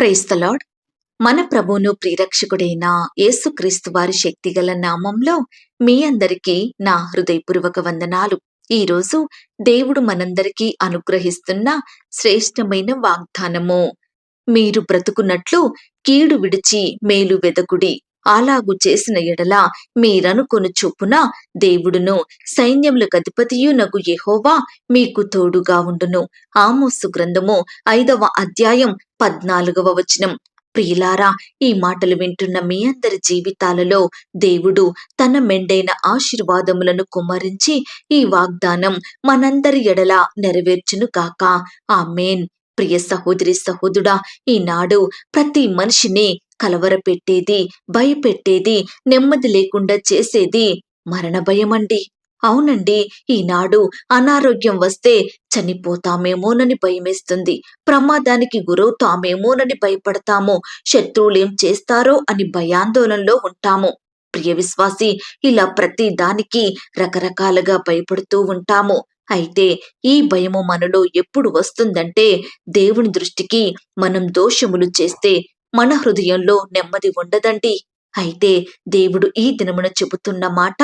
Praise the Lord మన ప్రభువును ప్రియరక్షకుడైన యేసుక్రీస్తు వారి శక్తిగల నామంలో మీ అందరికీ నా హృదయపూర్వక వందనాలు. ఈ రోజు దేవుడు మనందరికీ అనుగ్రహిస్తున్న శ్రేష్టమైన వాగ్దానము. మీరు బ్రతుకున్నట్లు కీడు విడిచి మేలు వెదకుడి. అలాగు చేసిన ఎడల మీరనుకొను చొప్పున దేవుడును సైన్యములకు నగు యెహోవా మీకు తోడుగా ఉండును. ఆమోసు గ్రంథము ఐదవ అధ్యాయం పద్నాలుగవ వచనం. ప్రియులారా ఈ మాటలు వింటున్న మీ అందరి జీవితాలలో దేవుడు తన మెండైన ఆశీర్వాదములను కుమరించి ఈ వాగ్దానం మనందరి ఎడల నెరవేర్చును ఆ మేన్ ప్రియ సహోదరి సహోదరుడా ఈనాడు ప్రతి మనిషిని కలవరపెట్టేది భయపెట్టేది నెమ్మది లేకుండా చేసేది మరణ భయమండి అవునండి ఈనాడు అనారోగ్యం వస్తే చనిపోతామేమోనని భయమేస్తుంది. ప్రమాదానికి గురవుతామేమోనని భయపడతాము. శత్రువులేం చేస్తారో అని భయాందోళనలో ఉంటాము. ప్రియ విశ్వాసి ఇలా ప్రతి దానికి రకరకాలుగా భయపడుతూ ఉంటాము. అయితే ఈ భయము మనలో ఎప్పుడు వస్తుందంటే దేవుని దృష్టికి మనం దోషములు చేస్తే మన హృదయంలో నెమ్మది ఉండదండి. అయితే దేవుడు ఈ దినమున చెబుతున్న మాట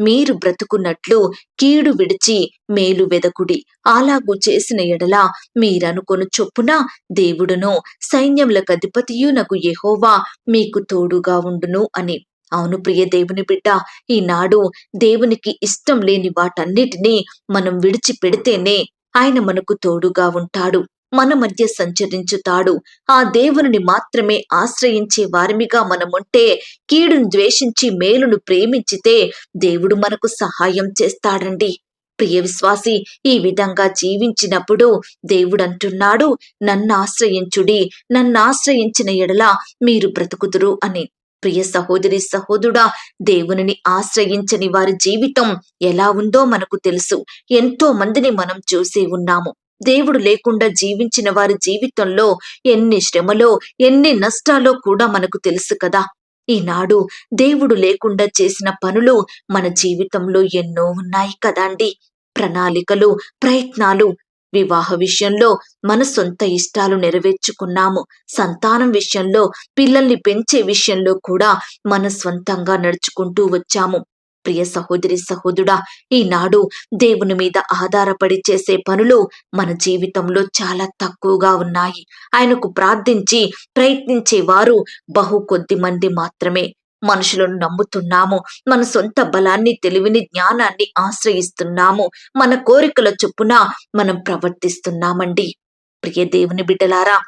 మీరు బ్రతుకున్నట్లు కీడు విడిచి మేలు వెదకుడి. అలాగూ చేసిన ఎడల మీరనుకొను చొప్పున దేవుడును సైన్యములకు అధిపతియునకు యెహోవా మీకు తోడుగా ఉండును అని. అవును ప్రియ దేవుని బిడ్డ ఈనాడు దేవునికి ఇష్టం లేని వాటన్నిటినీ మనం విడిచిపెడితేనే ఆయన మనకు తోడుగా ఉంటాడు. మన మధ్య సంచరించుతాడు. ఆ దేవుని మాత్రమే ఆశ్రయించే వారిమిగా మనముంటే కీడును ద్వేషించి మేలును ప్రేమించితే దేవుడు మనకు సహాయం చేస్తాడండి. ప్రియ విశ్వాసి ఈ విధంగా జీవించినప్పుడు దేవుడంటున్నాడు నన్ను ఆశ్రయించుడి నన్ను ఆశ్రయించిన ఎడల మీరు బ్రతుకుదురు అని. ప్రియ సహోదరి సహోదరుడా దేవునిని ఆశ్రయించని వారి జీవితం ఎలా ఉందో మనకు తెలుసు. ఎంతో మందిని మనం చూసే ఉన్నాము. దేవుడు లేకుండా జీవించిన వారి జీవితంలో ఎన్ని శ్రమలో ఎన్ని నష్టాలో కూడా మనకు తెలుసు కదా. ఈనాడు దేవుడు లేకుండా చేసిన పనులు మన జీవితంలో ఎన్నో ఉన్నాయి కదండి ప్రణాళికలు ప్రయత్నాలు వివాహ విషయంలో మన సొంత ఇష్టాలు నెరవేర్చుకున్నాము. సంతానం విషయంలో పిల్లల్ని పెంచే విషయంలో కూడా మన స్వంతంగా నడుచుకుంటూ వచ్చాము. ప్రియ సహోదరి సహోదరుడా ఈనాడు దేవుని మీద ఆధారపడి చేసే పనులు మన జీవితంలో చాలా తక్కువగా ఉన్నాయి. ఆయనకు ప్రార్థించి ప్రయత్నించే వారు బహు కొద్ది మంది మాత్రమే. మనుషులను నమ్ముతున్నాము. మన సొంత బలాన్ని తెలివిని జ్ఞానాన్ని ఆశ్రయిస్తున్నాము. మన కోరికల చొప్పున మనం ప్రవర్తిస్తున్నామండి. ప్రియ దేవుని బిడ్డలారా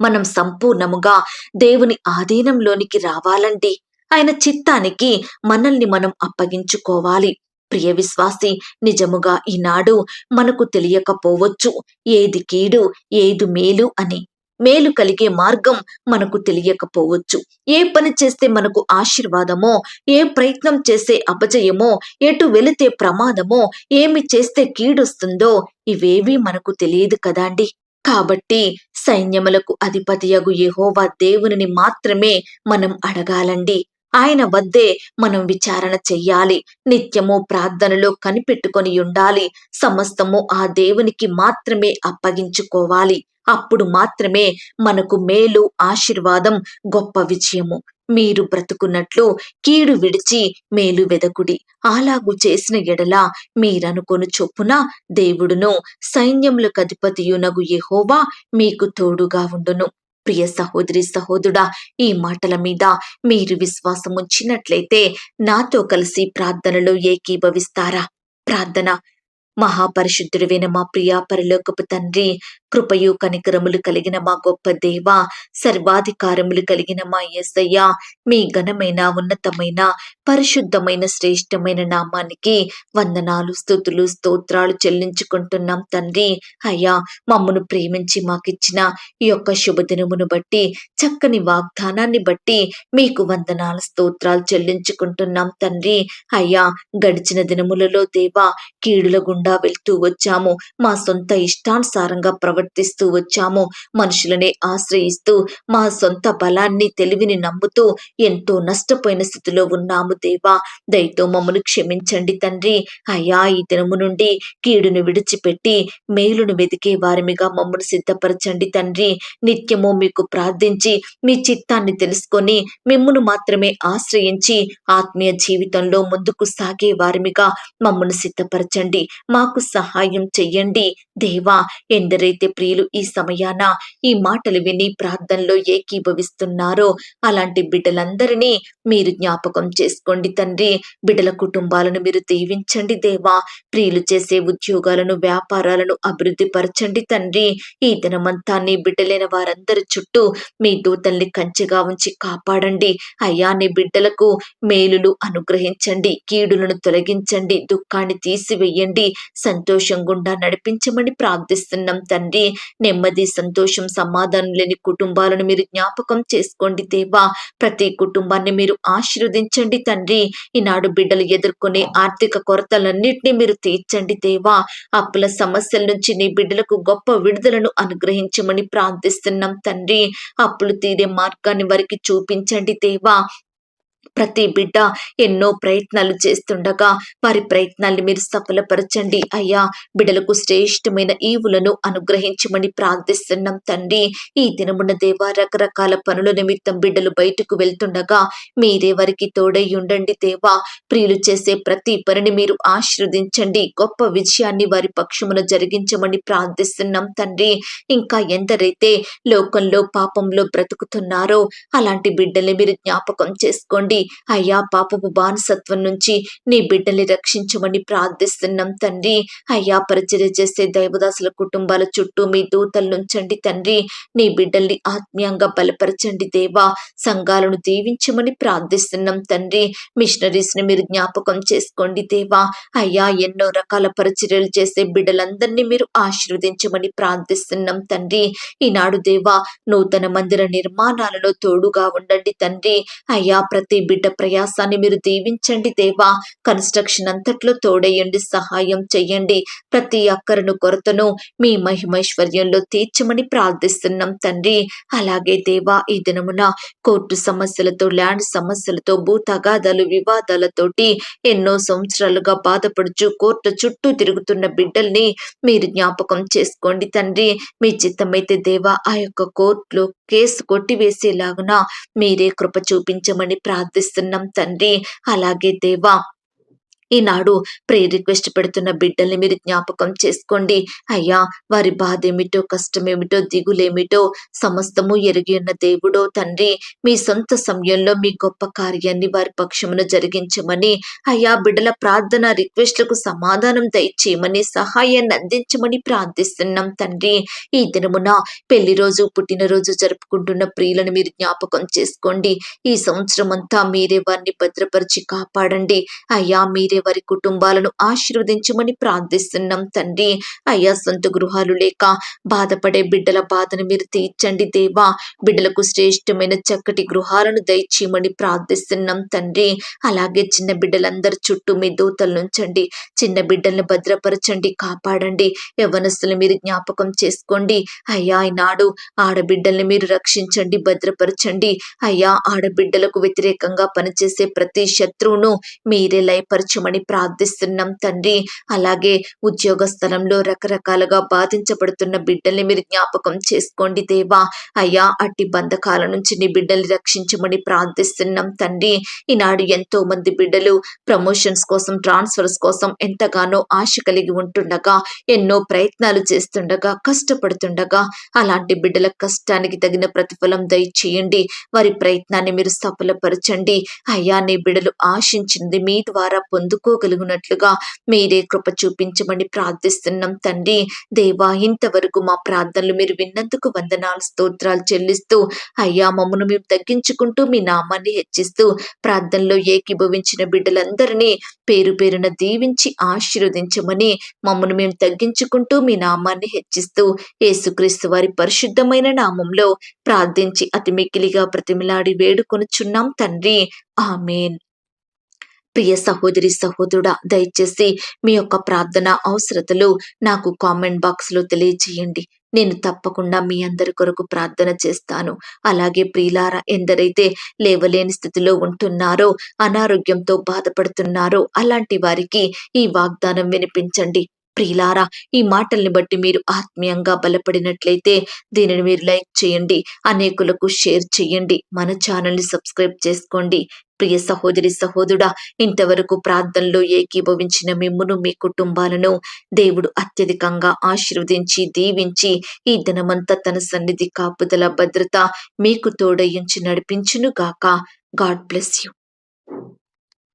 మనం సంపూర్ణముగా దేవుని ఆధీనంలోనికి రావాలండి. ఆయన చిత్తానికి మనల్ని మనం అప్పగించుకోవాలి. ప్రియ విశ్వాసి నిజముగా ఈనాడు మనకు తెలియకపోవచ్చు. ఏది కీడు ఏది మేలు అని. మేలు కలిగే మార్గం మనకు తెలియకపోవచ్చు. ఏ పని చేస్తే మనకు ఆశీర్వాదమో ఏ ప్రయత్నం చేస్తే అపజయమో ఎటు వెళితే ప్రమాదమో ఏమి చేస్తే కీడొస్తుందో ఇవేవీ మనకు తెలియదు కదాండి. కాబట్టి సైన్యములకు అధిపతియగు యహోవా దేవునిని మాత్రమే మనం అడగాలండి. ఆయన వద్దే మనం విచారణ చెయ్యాలి. నిత్యము ప్రార్థనలో కనిపెట్టుకొని ఉండాలి. సమస్తము ఆ దేవునికి మాత్రమే అప్పగించుకోవాలి. అప్పుడు మాత్రమే మనకు మేలు ఆశీర్వాదం గొప్ప విజయము. మీరు బ్రతుకున్నట్లు కీడు విడిచి మేలు వెదకుడి. అలాగు చేసిన ఎడల మీరనుకొను చొప్పున దేవుడును సైన్యములకు అధిపతియునగు యెహోవా మీకు తోడుగా ఉండును. ప్రియ సహోదరి సహోదరుడా ఈ మాటల మీద మీరు విశ్వాసం ఉంచినట్లయితే నాతో కలిసి ప్రార్థనలో ఏకీభవిస్తారా? ప్రార్థన మహాపరిశుద్ధుడివైన మా ప్రియా పరిలోకపు తండ్రి కృపయు కనికరములు కలిగిన మా గొప్ప దేవ సర్వాధికారములు కలిగిన మా యేసయ్య మీ ఘనమైన ఉన్నతమైన పరిశుద్ధమైన శ్రేష్టమైన నామానికి వందనాలు స్థుతులు స్తోత్రాలు చెల్లించుకుంటున్నాం తండ్రి. అయ్యా మమ్మను ప్రేమించి మాకిచ్చిన ఈ యొక్క శుభదినమును బట్టి చక్కని వాగ్దానాన్ని బట్టి మీకు వందనాలు స్తోత్రాలు చెల్లించుకుంటున్నాం తండ్రి. అయ్యా గడిచిన దినములలో దేవా కీడుల గుండా వెళ్తూ వచ్చాము. మా సొంత ఇష్టానుసారంగా ప్రవర్తిస్తూ వచ్చాము. మనుషులనే ఆశ్రయిస్తూ మా సొంత బలాన్ని తెలివిని నమ్ముతూ ఎంతో నష్టపోయిన స్థితిలో ఉన్నాము దేవా. దయతో మమ్మను క్షమించండి తండ్రి. అయ్యా ఈ దినము నుండి కీడును విడిచిపెట్టి మేలును వెతికే వారిమిగా మమ్మను సిద్ధపరచండి తండ్రి. నిత్యము మీకు ప్రార్థించి మీ చిత్తాన్ని తెలుసుకొని మిమ్మును మాత్రమే ఆశ్రయించి ఆత్మీయ జీవితంలో ముందుకు సాగే వారిమిగా మమ్మను సిద్ధపరచండి. మాకు సహాయం చెయ్యండి. దేవా ఎందరైతే ప్రియులు ఈ సమయాన ఈ మాటలు విని ప్రార్థనలో ఏకీభవిస్తున్నారో అలాంటి బిడ్డలందరినీ మీరు జ్ఞాపకం చేసుకోండి తండ్రి. బిడ్డల కుటుంబాలను మీరు దీవించండి దేవా. ప్రియులు చేసే ఉద్యోగాలను వ్యాపారాలను అభివృద్ధి పరచండి తండ్రి. ఈ దినమంతా నీ బిడ్డలైన వారందరి చుట్టూ మీ దూతల్ని కంచెగా ఉంచి కాపాడండి. అయ్యా నీ బిడ్డలకు మేలులు అనుగ్రహించండి. కీడులను తొలగించండి. దుఃఖాన్ని తీసివేయండి. సంతోషం గుండా నడిపించమని ప్రార్థిస్తున్నాం తండ్రి. నెమ్మది సంతోషం సమాధానం లేని కుటుంబాలను మీరు జ్ఞాపకం చేసుకోండి దేవా. ప్రతి కుటుంబాన్ని మీరు ఆశీర్వదించండి తండ్రి. ఈనాడు బిడ్డలు ఎదుర్కొనే ఆర్థిక కొరతలన్నింటినీ మీరు తీర్చండి దేవా. అప్పుల సమస్యల నుంచి నీ బిడ్డలకు గొప్ప విడుదలను అనుగ్రహించమని ప్రార్థిస్తున్నాం తండ్రి. అప్పులు తీరే మార్గాన్ని వారికి చూపించండి దేవా. ప్రతి బిడ్డ ఎన్నో ప్రయత్నాలు చేస్తుండగా వారి ప్రయత్నాల్ని మీరు సఫలపరచండి. అయ్యా బిడ్డలకు శ్రేష్టమైన ఈవులను అనుగ్రహించమని ప్రార్థిస్తున్నాం తండ్రి. ఈ దినమున దేవా రకరకాల పనుల నిమిత్తం బిడ్డలు బయటకు వెళ్తుండగా మీరే వారికి తోడై ఉండండి దేవా. ప్రియులు చేసే ప్రతి పనిని మీరు ఆశీర్వదించండి. గొప్ప విజయాన్ని వారి పక్షమున జరిగించమని ప్రార్థిస్తున్నాం తండ్రి. ఇంకా ఎందరైతే లోకంలో పాపంలో బ్రతుకుతున్నారో అలాంటి బిడ్డల్ని మీరు జ్ఞాపకం చేసుకోండి. అయ్యా పాపపు బానిసత్వం నుంచి నీ బిడ్డల్ని రక్షించమని ప్రార్థిస్తున్నాం తండ్రి. అయ్యా పరిచర్య చేసే దైవదాసుల కుటుంబాల చుట్టూ మీ దూతలు నుంచండి తండ్రి. నీ బిడ్డల్ని ఆత్మీయంగా బలపరచండి దేవా. సంఘాలను దీవించమని ప్రార్థిస్తున్నాం తండ్రి. మిషనరీస్ని మీరు జ్ఞాపకం చేసుకోండి దేవా. అయ్యా ఎన్నో రకాల పరిచర్యలు చేసే బిడ్డలందరినీ మీరు ఆశీర్వదించమని ప్రార్థిస్తున్నాం తండ్రి. ఈనాడు దేవా నూతన మందిర నిర్మాణాలలో తోడుగా ఉండండి తండ్రి. అయ్యా ప్రతి బిడ్డ ప్రయాసాన్ని మీరు దీవించండి దేవా. కన్స్ట్రక్షన్ అంతట్లో తోడయ్యండి సహాయం చెయ్యండి. ప్రతి అక్కరను కొరతను మీ మహిమైశ్వర్యంలో తీర్చమని ప్రార్థిస్తున్నాం తండ్రి. అలాగే దేవా ఈ దినమున కోర్టు సమస్యలతో ల్యాండ్ సమస్యలతో భూ తగాదాలు వివాదాలతోటి ఎన్నో సంవత్సరాలుగా బాధపడుచు కోర్టు చుట్టూ తిరుగుతున్న బిడ్డల్ని మీరు జ్ఞాపకం చేసుకోండి తండ్రి. మీ చిత్తమైతే దేవా ఆ యొక్క కోర్టులో కేసు కొట్టివేసేలాగున మీరే కృప చూపించమని ప్రార్థిస్తున్నాం తండ్రి. అలాగే దేవా ఈనాడు ప్రే రిక్వెస్ట్ పెడుతున్న బిడ్డల్ని మీరు జ్ఞాపకం చేసుకోండి. అయ్యా వారి బాధ ఏమిటో కష్టమేమిటో దిగులేమిటో సమస్తము ఎరిగి ఉన్న దేవుడో తండ్రి మీ సొంత సమయంలో మీ గొప్ప కార్యాన్ని వారి పక్షమున జరిగించమని అయ్యా బిడ్డల ప్రార్థన రిక్వెస్ట్లకు సమాధానం దయచేయమని సహాయాన్ని అందించమని ప్రార్థిస్తున్నాం తండ్రి. ఈ దినమున పెళ్ళి రోజు పుట్టినరోజు జరుపుకుంటున్న ప్రియులను మీరు జ్ఞాపకం చేసుకోండి. ఈ సంవత్సరం అంతా మీరే వారిని భద్రపరిచి కాపాడండి. అయ్యా మీరే వారి కుటుంబాలను ఆశీర్వదించమని ప్రార్థిస్తున్నాం తండ్రి. అయ్యా సొంత గృహాలు లేక బాధపడే బిడ్డల బాధను మీరు తీర్చండి దేవా. బిడ్డలకు శ్రేష్టమైన చక్కటి గృహాలను దయచేయమని ప్రార్థిస్తున్నాం తండ్రి. అలాగే చిన్న బిడ్డలందరి చుట్టూ మీ దూతలు నుంచండి చిన్న బిడ్డలను భద్రపరచండి కాపాడండి. యవనస్తులు మీరు జ్ఞాపకం చేసుకోండి. అయ్యా ఈనాడు ఆడబిడ్డల్ని మీరు రక్షించండి భద్రపరచండి. అయ్యా ఆడబిడ్డలకు వ్యతిరేకంగా పనిచేసే ప్రతి శత్రువును మీరే లయపరచమని ప్రార్థిస్తున్నాం తండ్రి. అలాగే ఉద్యోగ స్థలంలో రకరకాలుగా బాధించబడుతున్న బిడ్డల్ని మీరు జ్ఞాపకం చేసుకోండి దేవా. అయ్యా అట్టి బంధకాల నుంచి నీ బిడ్డల్ని రక్షించమని ప్రార్థిస్తున్నాం తండ్రి. ఈనాడు ఎంతో మంది బిడ్డలు ప్రమోషన్స్ కోసం ట్రాన్స్ఫర్స్ కోసం ఎంతగానో ఆశ కలిగి ఉంటుండగా ఎన్నో ప్రయత్నాలు చేస్తుండగా కష్టపడుతుండగా అలాంటి బిడ్డల కష్టానికి తగిన ప్రతిఫలం దయచేయండి. వారి ప్రయత్నాన్ని మీరు సఫలపరచండి. అయ్యా నీ బిడ్డలు ఆశించింది మీ ద్వారా పొందు పొందుకోగలిగినట్లుగా మీరే కృప చూపించమని ప్రార్థిస్తున్నాం తండ్రి. దేవా ఇంతవరకు మా ప్రార్థనలు మీరు విన్నందుకు వందనాలు స్తోత్రాలు చెల్లిస్తూ అయ్యా మమ్మను మేము తగ్గించుకుంటూ మీ నామాన్ని హెచ్చిస్తూ ప్రార్థనలో ఏకీభవించిన బిడ్డలందరినీ పేరు పేరున దీవించి ఆశీర్వదించమని మమ్మను మేము తగ్గించుకుంటూ మీ నామాన్ని హెచ్చిస్తూ యేసుక్రీస్తు వారి పరిశుద్ధమైన నామంలో ప్రార్థించి అతి మిక్కిలిగా ప్రతిమిలాడి వేడుకొనుచున్నాం తండ్రి. ఆమెన్. ప్రియ సహోదరి సహోదరుడా దయచేసి మీ యొక్క ప్రార్థన అవసరతలు నాకు కామెంట్ బాక్స్లో తెలియజేయండి. నేను తప్పకుండా మీ అందరి కొరకు ప్రార్థన చేస్తాను. అలాగే ప్రియులారా ఎందరైతే లేవలేని స్థితిలో ఉంటున్నారో అనారోగ్యంతో బాధపడుతున్నారో అలాంటి వారికి ఈ వాగ్దానం వినిపించండి. ప్రియులారా ఈ మాటల్ని బట్టి మీరు ఆత్మీయంగా బలపడినట్లయితే దీనిని మీరు లైక్ చేయండి అనేకులకు షేర్ చేయండి మన ఛానల్ని సబ్స్క్రైబ్ చేసుకోండి. ప్రియ సహోదరి సహోదరుడా ఇంతవరకు ప్రార్థనలో ఏకీభవించిన మిమ్మును మీ కుటుంబాలను దేవుడు అత్యధికంగా ఆశీర్వదించి దీవించి ఈ దినమంతా తన సన్నిధి కాపుదల భద్రత మీకు తోడయించి నడిపించును గాక గాడ్ బ్లెస్ యు.